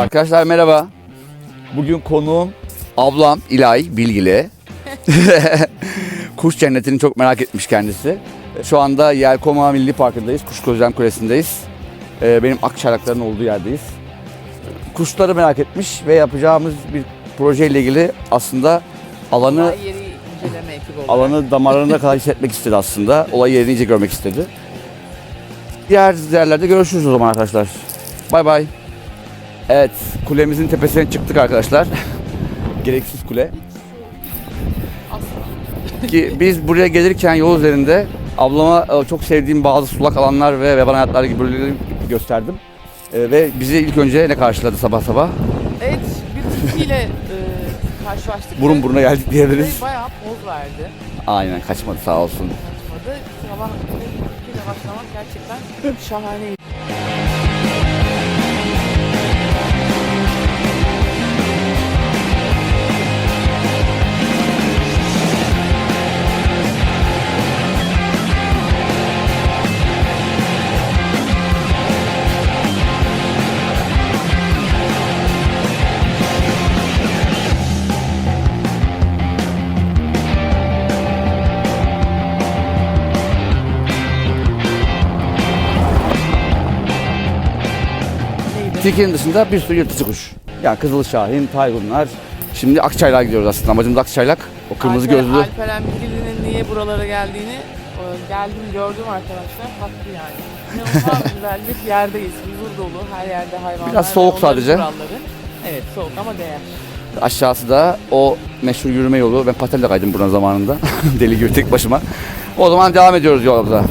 Arkadaşlar merhaba. Bugün konuğum ablam İlay Bilgili. Kuş cennetini çok merak etmiş kendisi. Şu anda Yelkoma Milli Parkı'ndayız. Kuş Gözlem Kulesi'ndeyiz. Ee, Benim akçaylakların olduğu yerdeyiz. Kuşları merak etmiş ve yapacağımız bir projeyle ilgili aslında alanı Olay yeri inceleme ekibi olarak. alanı damarlarına kadar hissetmek istedi aslında. Olay yerini iyice görmek istedi. Diğer yerlerde görüşürüz o zaman arkadaşlar. Bay bay. Evet, kulemizin tepesine çıktık arkadaşlar. Gereksiz kule. Ki biz buraya gelirken yol üzerinde ablama e, çok sevdiğim bazı sulak alanlar ve yaban hayatları gibi bölgeleri gösterdim. E, Ve bizi ilk önce ne karşıladı sabah sabah? evet bir tilkiyle e, karşılaştık. Burun buruna geldik diyebiliriz. Bayağı poz verdi. Aynen kaçmadı sağ olsun. Kaçmadı. Sabah tilkiyle başlamak gerçekten şahaneydi. Tilkinin dışında bir sürü yırtıcı kuş. Yani Kızıl Şahin, Taygunlar. Şimdi Akçaylak'a gidiyoruz aslında. Amacımız Akçaylak. O kırmızı Alper- gözlü. Alperen Bilgili'nin niye buralara geldiğini e, geldim gördüm arkadaşlar. Haklı yani. İnanılmaz güzel bir yerdeyiz. Huzur dolu. Her yerde hayvanlar. Biraz ve soğuk onların sadece. kuralları. Evet soğuk ama değer. Aşağısı da o meşhur yürüme yolu. Ben patelle kaydım buradan zamanında. Deli gibi tek başıma. O zaman devam ediyoruz yolumuza.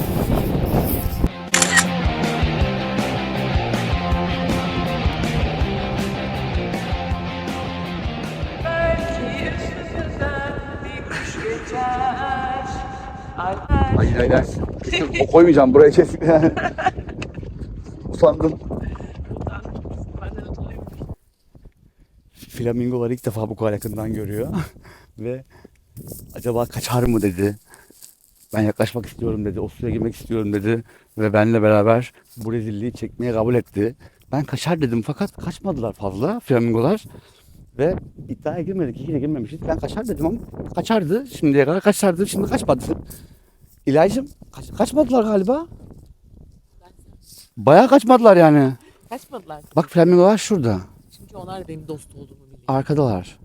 Hayır hayır hayır. o koymayacağım buraya kesin. Usandım. Flamingoları ilk defa bu kadar yakından görüyor. Ve acaba kaçar mı dedi. Ben yaklaşmak istiyorum dedi. O suya girmek istiyorum dedi. Ve benle beraber bu rezilliği çekmeye kabul etti. Ben kaçar dedim fakat kaçmadılar fazla flamingolar. Ve iddiaya girmedik. De girmemişiz. Ben kaçar dedim ama kaçardı. Şimdiye kadar kaçardı. Şimdi kaçmadı. İlaycım kaç- kaçmadılar galiba. Bayağı kaçmadılar yani. Kaçmadılar. Bak flamingolar şurada. Çünkü onlar da benim dost olduğumu biliyor. Arkadalar.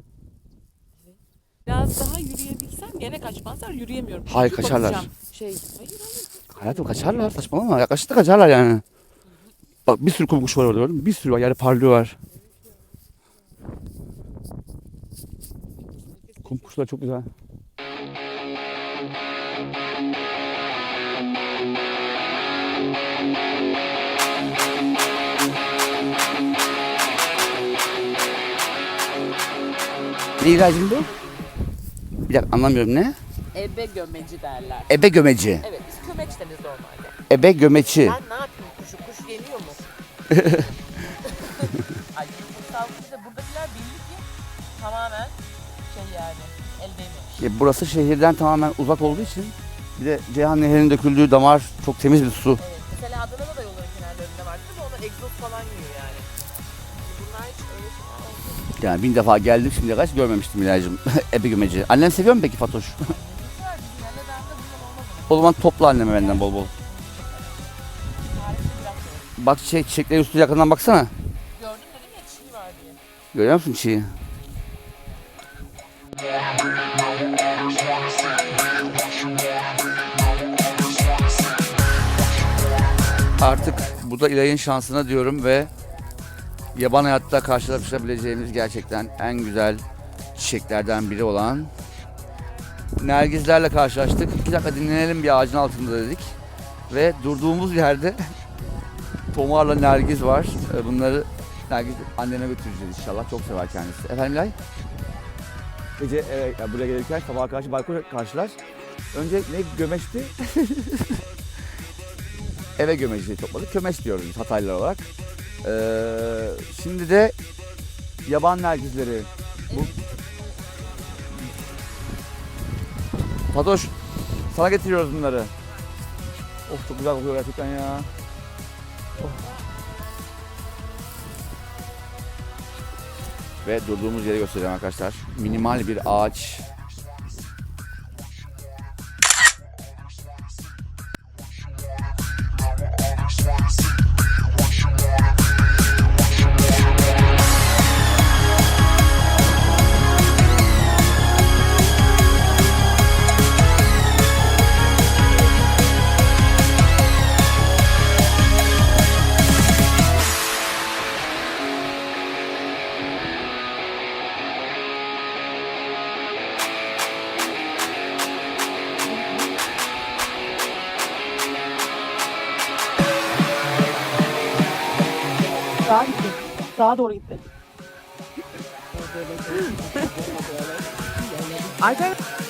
Biraz daha yürüyebilsem gene kaçmazlar yürüyemiyorum. Hayır, Çünkü kaçarlar. bakacağım. Şey, hayır hayır. Hayatım kaçarlar saçmalama. Yaklaşık da kaçarlar yani. Bak bir sürü kum kuş var orada gördün mü? Bir sürü var. Yani parlıyorlar. Kum kuşlar çok güzel. Ne ilacın bu? Bir dakika anlamıyorum ne? Ebe gömeci derler. Ebe gömeci. Evet biz kömeç deriz normalde. Ebe gömeci. Ben ne yapayım kuşu? Kuş yeniyor mu? Ay kuş tavukçuysa buradakiler belli ki tamamen şey yani el değmemiş. Burası şehirden tamamen uzak olduğu için bir de Ceyhan Nehri'nin döküldüğü damar çok temiz bir su. Evet. Mesela Adana'da da yolların kenarlarında vardı ama onlar egzoz falan yiyor yani. Bunlar hiç öyle şeyler olmuyor. Yani bin defa geldim şimdiye kadar hiç görmemiştim İlaycığım. Ebe gömeci. Annen seviyor mu peki Fatoş? O zaman topla anneme benden bol bol. Bak şey çiçekleri üstü yakından baksana. Gördün dedim ya çiğ var diye. Görüyor musun çiği? Artık bu da İlay'ın şansına diyorum ve yaban hayatta karşılaşabileceğimiz gerçekten en güzel çiçeklerden biri olan Nergizlerle karşılaştık. İki dakika dinlenelim bir ağacın altında dedik. Ve durduğumuz yerde Tomar'la Nergiz var. Ee, Bunları Nergiz annene götüreceğiz inşallah. Çok sever kendisi. Efendim İlay? Gece evet, ya buraya gelirken sabaha karşı balkona karşılar. Önce ne gömeçti? Eve gömeci topladık. Kömeç diyoruz Hataylılar olarak. Ee, şimdi de yaban nergizleri. Bu... Fatoş, sana getiriyoruz bunları. Of çok güzel kokuyor gerçekten ya. Oh. Ve durduğumuz yeri göstereceğim arkadaşlar. Minimal bir ağaç. Sağa doğru gitti. Arkadaşlar